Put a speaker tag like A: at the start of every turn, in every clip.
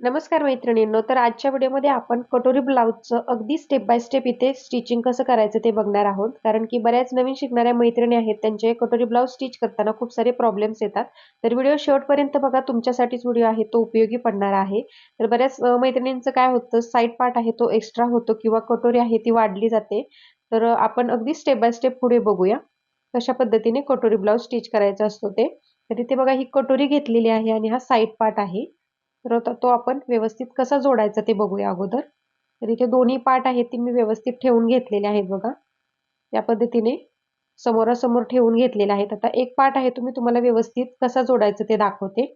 A: नमस्कार मैत्रिणींनो तर आजच्या व्हिडिओमध्ये आपण कटोरी ब्लाऊजचं अगदी स्टेप बाय स्टेप इथे स्टिचिंग कसं करायचं ते बघणार आहोत. कारण की बऱ्याच नवीन शिकणाऱ्या मैत्रिणी आहेत त्यांचे कटोरी ब्लाऊज स्टिच करताना खूप सारे प्रॉब्लेम्स येतात. तर व्हिडिओ शेवटपर्यंत बघा तुमच्यासाठीच व्हिडिओ आहे तो उपयोगी पडणार आहे. तर बऱ्याच मैत्रिणींचं काय होतं साईड पार्ट आहे तो एक्स्ट्रा होतो किंवा कटोरी आहे ती वाढली जाते. तर आपण अगदी स्टेप बाय स्टेप पुढे बघूया कशा पद्धतीने कटोरी ब्लाऊज स्टिच करायचा असतो ते. तर इथे बघा ही कटोरी घेतलेली आहे आणि हा साईड पार्ट आहे. तर तो आपण व्यवस्थित कसा जोडायचा ते बघूया अगोदर. तर इथे दोन्ही पार्ट आहेत ते मी व्यवस्थित ठेवून घेतलेले आहेत बघा. या पद्धतीने समोरासमोर ठेवून घेतलेले आहेत. आता एक पार्ट आहे तुम्ही तुम्हाला व्यवस्थित कसा जोडायचं ते दाखवते.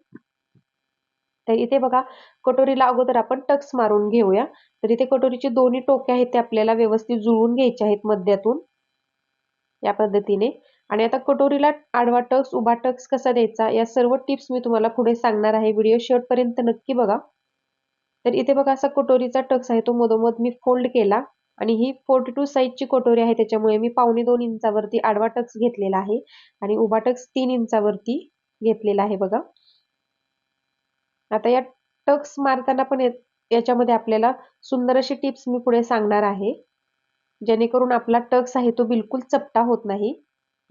A: तर इथे बघा कटोरीला अगोदर आपण टक्स मारून घेऊया. तर इथे कटोरीचे दोन्ही टोके आहेत ते आपल्याला व्यवस्थित जुळवून घ्यायचे आहेत मध्यातून. या पद्धतीने. आणि आता कटोरीला आडवा टक्स उभा टक्स कसा द्यायचा? या सर्व टिप्स मी तुम्हाला पुढे सांगणार आहे. व्हिडिओ शेवटपर्यंत नक्की बघा. तर इथे बघा असा कटोरीचा टक्स आहे. तो मधोमध मी फोल्ड केला आणि ही फोर्टी टू साईजची कटोरी आहे. त्याच्यामुळे मी पावणे दोन इंचावरती आडवा टक्स घेतलेला आहे आणि उभा टक्स तीन इंचावरती घेतलेला आहे बघा. आता या टक्स मारताना पण याच्यामध्ये आपल्याला सुंदर अशी टिप्स मी पुढे सांगणार आहे. जेणेकरून आपला टक्स आहे तो बिलकुल चपटा होत नाही.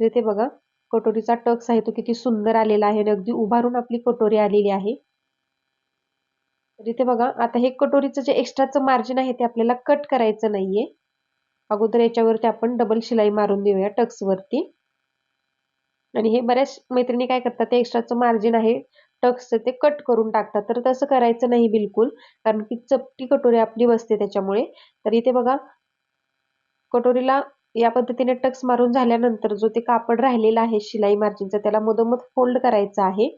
A: इथे बघा कटोरीचा टक्स आहे तो किती सुंदर आलेला आहे आणि अगदी उभारून आपली कटोरी आलेली आहे. तर इथे बघा आता हे कटोरीचं जे एक्स्ट्राचं मार्जिन आहे ते आपल्याला कट करायचं नाहीये. अगोदर याच्यावरती आपण डबल शिलाई मारून देऊया टक्स वरती. आणि हे बऱ्याच मैत्रिणी काय करतात ते एक्स्ट्राचं मार्जिन आहे टक्स ते कट करून टाकतात. तर तसं करायचं नाही बिलकुल कारण की चपटी कटोरी आपली बसते त्याच्यामुळे. तर इथे बघा कटोरीला या पद्धतीने टक्स मारून झाल्यानंतर जो ते कापड राहिलेला आहे शिलाई मार्जिनचा त्याला मधोमध फोल्ड करायचा आहे.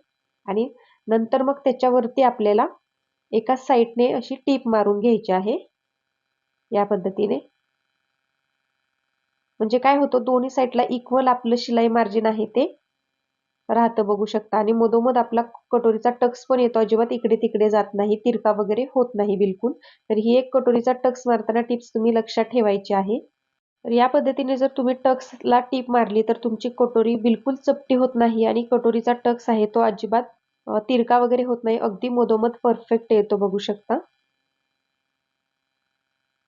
A: आणि नंतर मग त्याच्यावरती आपल्याला एका साईडने अशी टीप मारून घ्यायची आहे. या पद्धतीने. म्हणजे काय होतं दोन्ही साईडला इक्वल आपलं शिलाई मार्जिन आहे ते राहतं बघू शकता. आणि मधोमध आपला कटोरीचा टक्स पण येतो अजिबात इकडे तिकडे जात नाही तिरका वगैरे होत नाही बिलकुल. तर ही एक कटोरीचा टक्स मारताना टिप्स तुम्ही लक्षात ठेवायची आहे. तर या पद्धतीने जर तुम्ही टक्सला टीप मारली तर तुमची कटोरी बिलकुल चपटी होत नाही आणि कटोरीचा टक्स आहे तो अजिबात तिरका वगैरे होत नाही. अगदी मधोमध परफेक्ट येतो बघू शकता.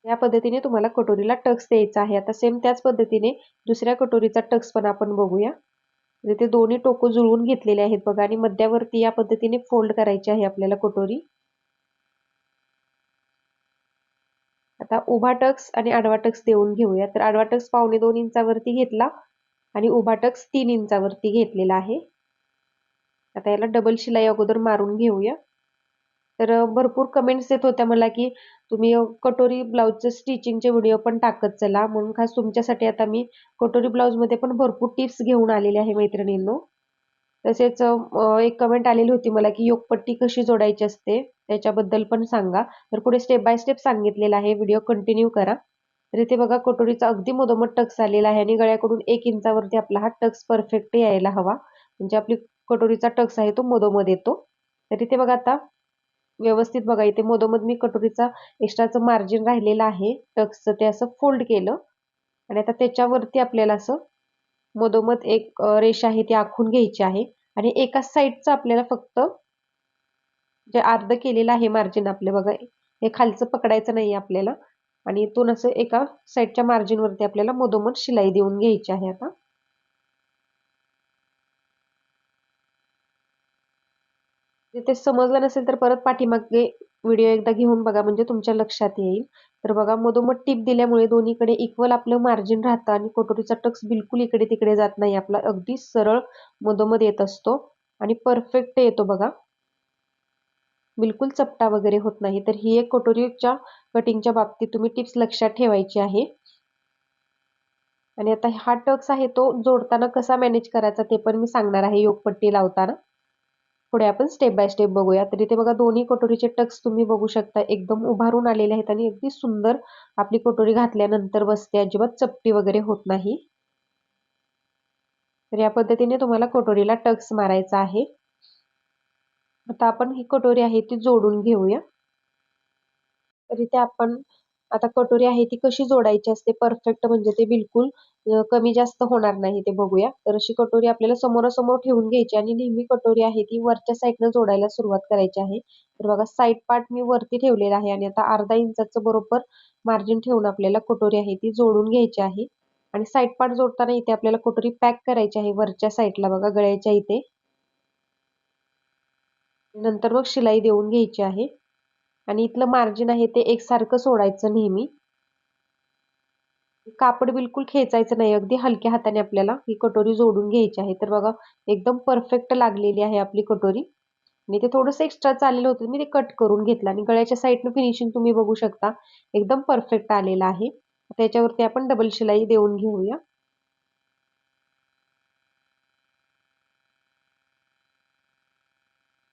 A: या पद्धतीने तुम्हाला कटोरीला टक्स द्यायचा आहे. आता सेम त्याच पद्धतीने दुसऱ्या कटोरीचा टक्स पण आपण बघूया. म्हणजे ते दोन्ही टोकं जुळवून घेतलेले आहेत बघा आणि मध्यावरती या पद्धतीने फोल्ड करायची आहे आपल्याला कटोरी. आता उभा टक्स आणि आडवा टक्स देऊन घेऊया. तर आडवा टक्स पावणे दोन इंचावरती घेतला आणि उभा टक्स तीन इंचावरती घेतलेला आहे. आता याला डबल शिलाई अगोदर मारून घेऊया. तर भरपूर कमेंट्स येत होत्या मला की तुम्ही कटोरी ब्लाऊजचं स्टिचिंगचे व्हिडिओ पण टाकत चला. म्हणून खास तुमच्यासाठी आता मी कटोरी ब्लाऊजमध्ये पण भरपूर टिप्स घेऊन आलेले आहे मैत्रिणींनो. तसेच एक कमेंट आलेली होती मला की योगपट्टी कशी जोडायची असते त्याच्याबद्दल पण सांगा. तर पुढे स्टेप बाय स्टेप सांगितलेला आहे. व्हिडिओ कंटिन्यू करा. तर इथे बघा कटोरीचा अगदी मधोमध टक्स आलेला आहे आणि गळ्याकडून एक इंचावरती आपला हा टक्स परफेक्ट यायला हवा. म्हणजे आपली कटोरीचा टक्स आहे तो मधोमध येतो. तर इथे बघा आता व्यवस्थित बघा इथे मधोमध मी कटोरीचा एक्स्ट्राचं मार्जिन राहिलेलं आहे. टक्सचं ते असं फोल्ड केलं. आणि आता त्याच्यावरती आपल्याला असं मधोमध एक रेषा आहे ती आखून घ्यायची आहे. आणि एका साईडचं आपल्याला फक्त जे अर्ध केलेलं आहे मार्जिन आपलं बघा हे खालचं पकडायचं नाही आपल्याला. आणि इथून असं एका साईडच्या मार्जिन वरती आपल्याला मधोमध शिलाई देऊन घ्यायची आहे आता. ते समजलं नसेल तर परत पाठीमागे व्हिडिओ एकदा घेऊन बघा म्हणजे तुमच्या लक्षात येईल. तर बघा मधोमध टीप दिल्यामुळे दोन्हीकडे इक्वल आपलं मार्जिन राहतं आणि कटोरीचा टक्स बिलकुल इकडे तिकडे जात नाही. आपला अगदी सरळ मधोमध येत असतो आणि परफेक्ट येतो बघा. बिलकुल चपटा वगैरे होत नाही. तर ही एक कटोरीच्या कटिंगच्या बाबतीत तुम्ही टिप्स लक्षात ठेवायची आहे. आणि आता हा टक्स आहे तो जोडताना कसा मॅनेज करायचा ते पण मी सांगणार आहे योगपट्टी लावताना. पुढे आपण स्टेप बाय स्टेप बघूया. तर इथे बघा दोन्ही कटोरीचे टक्स तुम्ही बघू शकता. एकदम उभारून आलेले आहेत आणि अगदी सुंदर आपली कटोरी घातल्यानंतर बसते. अजिबात चपटी वगैरे होत नाही. तर या पद्धतीने तुम्हाला कटोरीला टक्स मारायचा आहे. आता आपण ही कटोरी आहे ती जोडून घेऊया. तर इथे आपण आता कटोरी आहे ती कशी जोडायची असते? परफेक्ट म्हणजे ते बिलकुल कमी जास्त होणार नाही ते बघूया. तर अशी कटोरी आपल्याला समोरासमोर ठेवून घ्यायची आणि नेहमी कटोरी आहे ती वरच्या साईडनं जोडायला सुरुवात करायची आहे. तर बघा साईड पार्ट मी वरती ठेवलेला आहे आणि आता अर्धा इंचाचं बरोबर मार्जिन ठेवून आपल्याला कटोरी आहे ती जोडून घ्यायची आहे. आणि साईड पार्ट जोडताना इथे आपल्याला कटोरी पॅक करायची आहे वरच्या साईडला बघा गळ्याच्या इथे. नंतर मग शिलाई देऊन घ्यायची आहे. आणि इथलं मार्जिन आहे ते एकसारखं सोडायचं नेहमी. कापड बिलकुल खेचायचं नाही अगदी हलक्या हाताने आपल्याला ही कटोरी जोडून घ्यायची आहे. तर बघा एकदम परफेक्ट लागलेली आहे आपली कटोरी. आणि ते थोडंसं एक्स्ट्रा चाललेलं होतं मी ते कट करून घेतलं. आणि गळ्याच्या साईडनं फिनिशिंग तुम्ही बघू शकता एकदम परफेक्ट आलेलं आहे. त्याच्यावरती आपण डबल शिलाई देऊन घेऊया.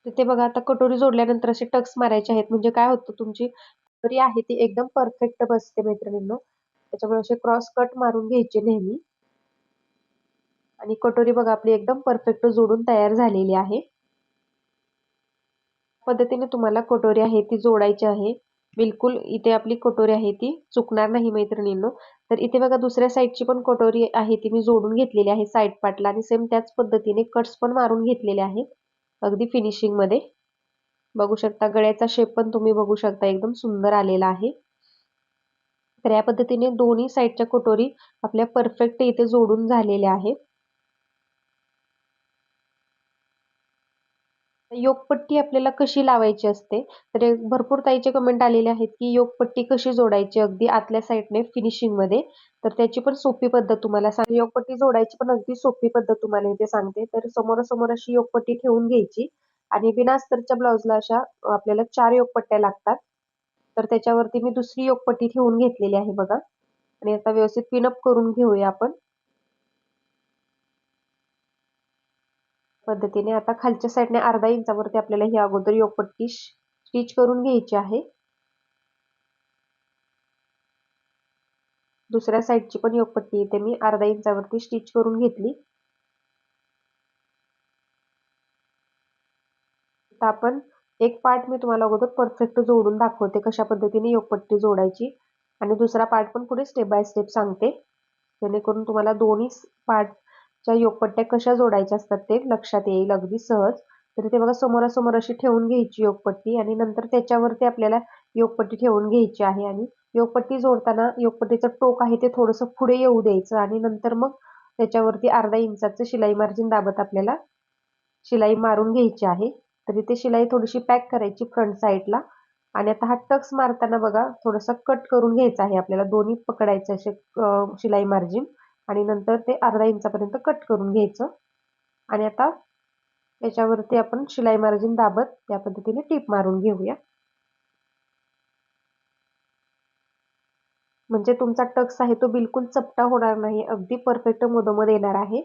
A: तिथे बघा आता कटोरी जोडल्यानंतर असे टक्स मारायचे आहेत. म्हणजे काय होतं तुमची कटोरी आहे ती एकदम परफेक्ट बसते मैत्रिणींनो. त्याच्यामुळे असे क्रॉस कट मारून घ्यायचे नेहमी. आणि कटोरी बघा आपली एकदम परफेक्ट जोडून तयार झालेली आहे. पद्धतीने तुम्हाला कटोरी आहे ती जोडायची आहे. बिलकुल इथे आपली कटोरी आहे ती चुकणार नाही मैत्रिणींनो. तर इथे बघा दुसऱ्या साईडची पण कटोरी आहे ती मी जोडून घेतलेली आहे साईड पाटला आणि सेम त्याच पद्धतीने कट्स पण मारून घेतलेले आहेत. अगदी फिनिशिंगमध्ये. बघू शकता गळ्याचा शेप पण तुम्ही बघू शकता एकदम सुंदर आलेला आहे. तर या पद्धतीने दोन्ही साईडच्या कटोरी आपल्या परफेक्ट इथे जोडून झालेल्या आहेत. योगपट्टी आपल्याला कशी लावायची असते? तर भरपूर ताईचे कमेंट आलेले आहेत की योगपट्टी कशी जोडायची अगदी आतल्या साईडने फिनिशिंगमध्ये? तर त्याची पण सोपी पद्धत तुम्हाला सांग योगपट्टी जोडायची पण अगदी सोपी पद्धत तुम्हाला इथे सांगते. तर समोरासमोर अशी योगपट्टी ठेवून घ्यायची आणि विनास्तरच्या ब्लाऊजला ब्लाउजला अशा आपल्याला चार योगपट्ट्या लागतात. तर त्याच्यावरती मी दुसरी योगपट्टी ठेवून घेतलेली आहे बघा. आणि आता व्यवस्थित पिनअप करून घेऊया आपण. पद्धतीने आता खालच्या साईडने अर्धा इंचावरती आपल्याला ही अगोदर योगपट्टी स्टिच करून घ्यायची आहे. दुसऱ्या साईडची पण योगपट्टी इथे मी अर्धा इंचावरती स्टिच करून घेतली. आता आपण एक पार्ट मी तुम्हाला अगोदर परफेक्ट जोडून दाखवते कशा पद्धतीने योगपट्टी जोडायची. आणि दुसरा पार्ट पण पुढे स्टेप बाय स्टेप सांगते. जेणेकरून तुम्हाला दोन्ही पार्ट ज्या योगपट्ट्या कशा जोडायच्या असतात ते लक्षात येईल अगदी सहज. तर ते बघा समोरासमोर अशी ठेवून घ्यायची योगपट्टी आणि नंतर त्याच्यावरती आपल्याला योगपट्टी ठेवून घ्यायची आहे आणि योगपट्टी जोडताना योगपट्टीचं टोक आहे ते थोडंसं पुढे येऊ द्यायचं आणि नंतर मग त्याच्यावरती अर्धा इंचाचं शिलाई मार्जिन दाबत आपल्याला शिलाई मारून घ्यायची आहे. तर इथे शिलाई थोडीशी पॅक करायची फ्रंट साईडला आणि आता हा टक्स मारताना बघा थोडंसं कट करून घ्यायचा आहे आपल्याला. दोन्ही पकडायचं असे शिलाई मार्जिन. आणि नंतर ते अर्धा इंचापर्यंत कट करून घ्यायचं. आणि आता त्याच्यावरती आपण शिलाई मार्जिन दाबत त्या पद्धतीने टीप मारून घेऊया. म्हणजे तुमचा टक्स आहे तो बिलकुल चपटा होणार नाही. अगदी परफेक्ट मधोमध येणार आहे.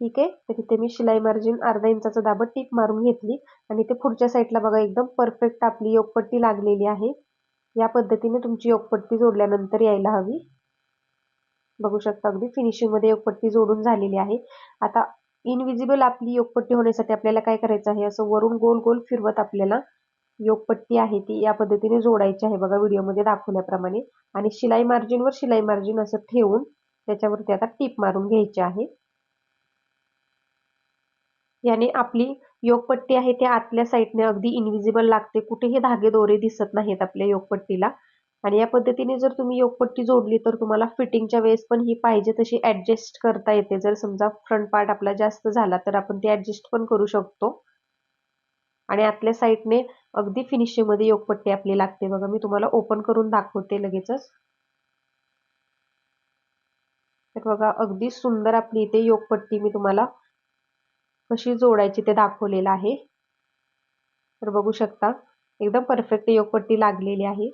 A: ठीक आहे? तर तिथे मी शिलाई मार्जिन अर्धा इंचाचं दाबत टीप मारून घेतली. आणि ते पुढच्या साईडला बघा एकदम परफेक्ट आपली योगपट्टी लागलेली आहे. या पद्धतीने तुमची योगपट्टी जोडल्यानंतर यायला हवी. बघू शकता अगदी फिनिशिंगमध्ये योगपट्टी जोडून झालेली आहे. आता इनविजिबल आपली योगपट्टी होण्यासाठी आपल्याला काय करायचं आहे? असं वरून गोल गोल फिरवत आपल्याला योगपट्टी आहे ती या पद्धतीने जोडायची आहे बघा व्हिडिओमध्ये दाखवल्याप्रमाणे. आणि शिलाई मार्जिनवर शिलाई मार्जिन असं ठेवून त्याच्यावरती आता टीप मारून घ्यायची आहे. याने आपली योगपट्टी आहे ते आतल्या साईडने अगदी इनविजिबल लागते. कुठेही धागे दोरे दिसत नाहीत आपल्या योगपट्टीला. आणि या पद्धतीने जर तुम्ही योगपट्टी जोडली तर तुम्हाला फिटिंगच्या वेळेस पण ही पाहिजे तशी ऍडजस्ट करता येते. जर समजा फ्रंट पार्ट आपला जास्त झाला तर आपण ते ऍडजस्ट पण करू शकतो. आणि आतल्या साईडने अगदी फिनिशिंगमध्ये योगपट्टी आपली लागते. बघा मी तुम्हाला ओपन करून दाखवते लगेचच. तर बघा अगदी सुंदर आपली इथे योगपट्टी मी तुम्हाला कशी जोडायची ते दाखवलेलं आहे. तर बघू शकता एकदम परफेक्ट योगपट्टी लागलेली आहे.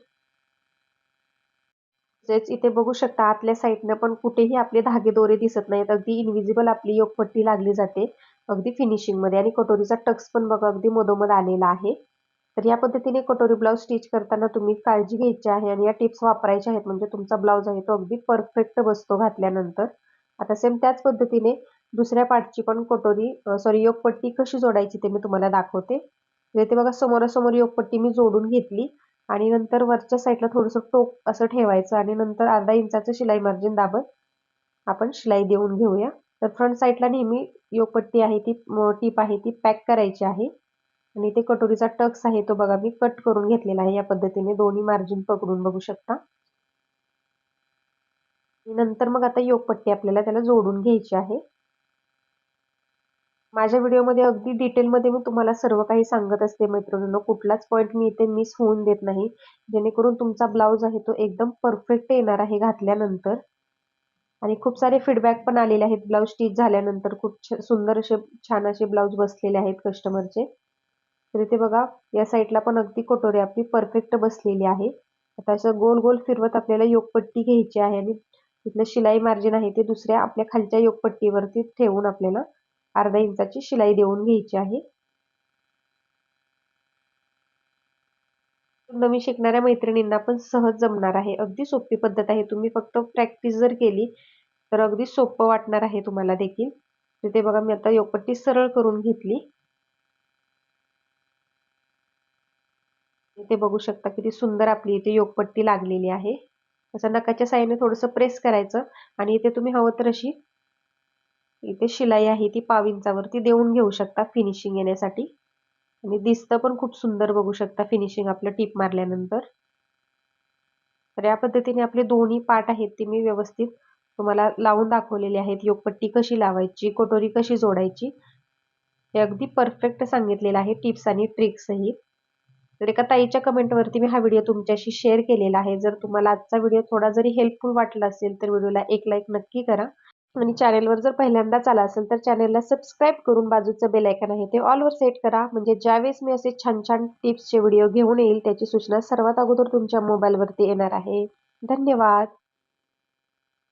A: तसेच इथे बघू शकता आतल्या साईडनं पण कुठेही आपले धागे दोरे दिसत नाहीत. अगदी इनविजिबल आपली योगपट्टी लागली जाते. अगदी फिनिशिंगमध्ये आणि कटोरीचा टक्स पण बघा अगदी मधोमध आलेला आहे. तर या पद्धतीने कटोरी ब्लाऊज स्टिच करताना तुम्ही काळजी घ्यायची आहे आणि या टिप्स वापरायच्या आहेत. म्हणजे तुमचा ब्लाऊज आहे तो अगदी परफेक्ट बसतो घातल्यानंतर. आता सेम त्याच पद्धतीने दुसऱ्या पार्टची पण कटोरी सॉरी योगपट्टी कशी जोडायची ते मी तुम्हाला दाखवते. इथे बघा समोरासमोर योगपट्टी मी जोडून घेतली. आणि नंतर वरच्या साईडला थोडंसं टोक असं ठेवायचं आणि नंतर अर्धा इंचाचं शिलाई मार्जिन दाबत आपण शिलाई देऊन घेऊया. तर फ्रंट साईडला नेहमी योगपट्टी आहे ती टीप आहे ती पॅक करायची आहे. आणि ते कटोरीचा टक्स आहे तो बघा मी कट करून घेतलेला आहे या पद्धतीने. दोन्ही मार्जिन पकडून बघू शकता. नंतर मग आता योगपट्टी आपल्याला त्याला जोडून घ्यायची आहे. माझ्या व्हिडिओमध्ये अगदी डिटेलमध्ये मी तुम्हाला सर्व काही सांगत असते मैत्रिणींनो. कुठलाच पॉईंट मी इथे मिस होऊन देत नाही. जेणेकरून तुमचा ब्लाऊज आहे तो एकदम परफेक्ट येणार आहे घातल्यानंतर. आणि खूप सारे फीडबॅक पण आलेले आहेत ब्लाऊज स्टिच झाल्यानंतर. खूप सुंदर असे छान असे ब्लाऊज बसलेले आहेत कस्टमरचे तर इथे बघा या साईडला पण अगदी कटोरी आपली परफेक्ट बसलेली आहे. आता असं गोल गोल फिरवत आपल्याला योगपट्टी घ्यायची आहे आणि तिथलं शिलाई मार्जिन आहे ते दुसऱ्या आपल्या खालच्या योगपट्टीवरती ठेवून आपल्याला अर्धा इंचाची शिलाई देऊन घ्यायची आहे. नवीन शिकणाऱ्या मैत्रिणींना पण सहज जमणार आहे. अगदी सोपी पद्धत आहे. तुम्ही फक्त प्रॅक्टिस जर केली तर अगदी सोपं वाटणार आहे तुम्हाला देखील. तिथे बघा मी आता योगपट्टी सरळ करून घेतली. इथे बघू शकता किती सुंदर आपली इथे योगपट्टी लागलेली आहे. असं नकाच्या साईने थोडंसं प्रेस करायचं आणि इथे तुम्ही हवं तर अशी इथे शिलाई आहे ती पाविंचावरती देऊन घेऊ शकता फिनिशिंग येण्यासाठी. आणि दिसतं पण खूप सुंदर बघू शकता फिनिशिंग आपलं टीप मारल्यानंतर. तर या पद्धतीने आपले दोन्ही पार्ट आहेत ते मी व्यवस्थित तुम्हाला लावून दाखवलेले आहेत. योगपट्टी कशी लावायची कटोरी कशी जोडायची हे अगदी परफेक्ट सांगितलेलं आहे टिप्स आणि ट्रिक्सही तर एका ताईच्या कमेंटवरती मी हा व्हिडिओ तुमच्याशी शेअर केलेला आहे. जर तुम्हाला आजचा व्हिडिओ थोडा जरी हेल्पफुल वाटला असेल तर व्हिडिओला एक लाईक नक्की करा. आणि चॅनेलवर जर पहिल्यांदाच आला असेल तर चॅनेलला सबस्क्राईब करून बाजूचं बेल आयकन आहे ते ऑलवर सेट करा. म्हणजे ज्यावेळेस मी असे छान छान टिप्सचे व्हिडिओ घेऊन येईल त्याची सूचना सर्वात अगोदर तुमच्या मोबाईलवरती येणार आहे. धन्यवाद!